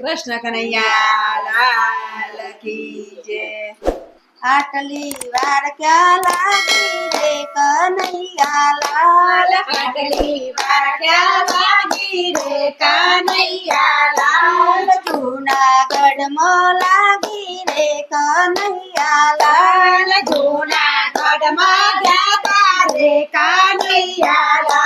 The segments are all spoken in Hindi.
कृष्ण कन्हैया, लाल की जय। अटली वार क्या लागी रे कन्हैया, लाल? अटली वार क्या लागी रे कन्हैया, लाल? जूनागढ़ मो लागी रे कन्हैया, लाल? जूनागढ़ मो जाता रे कन्हैया, लाल?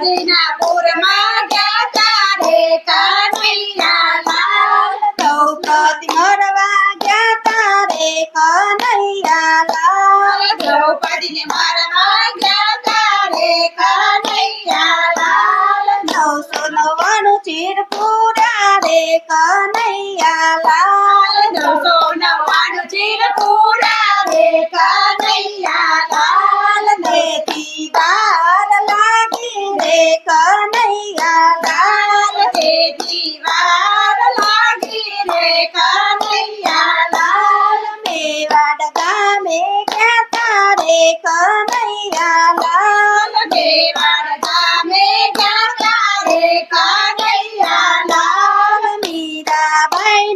હસ્તિનાપુરમાં ગયા તારે કનૈયા લાલ દ્રૌપદી મરવા ગયા તારે કનૈયા લાલ દ્રૌપદીને મરવા ગયા તારે કનૈયા લાલ નવસો નવ્વાણું ચીર પૂરા રે કનૈયા લાલ देखा मैया लाल मेरा क्या था देखो मैया लाल मेरा क्या था देखो लाल मीरा भाई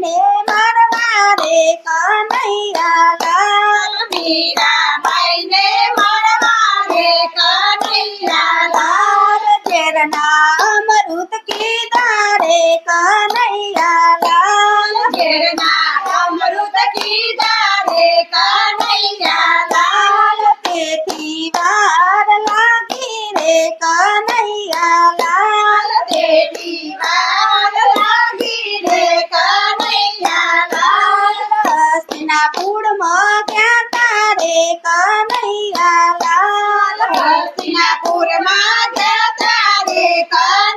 मरवा देखो मैया लाल मीरा भाई मरवा देखो मैया चरना अमरुत की दारे का नैया प्रेरणा अमृत की जाने का नैया का नैया लाल का नैया लाल। हस्तिनापुर क्या का नैया लाल। हस्तिनापुर में क्या तारे का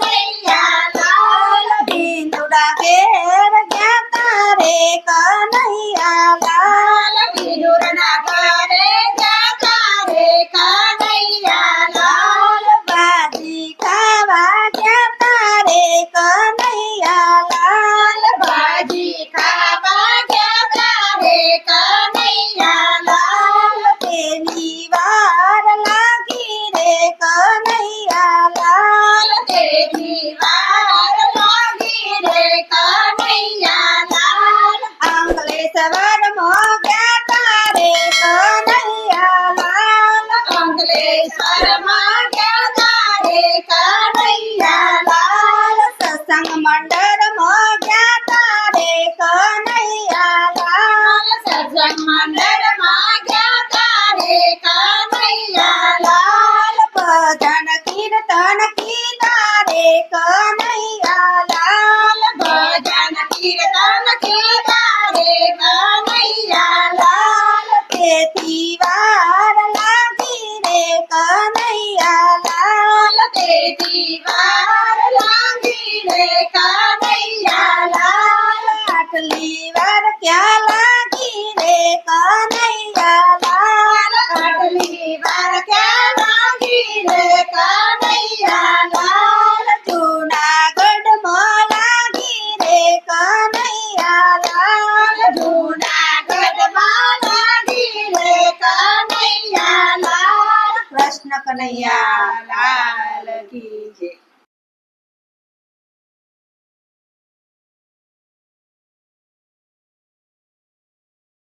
कमलेश्वर मांग्या तारे का सत्संग मंडल मोग्या કનૈયા લાલ કી જય.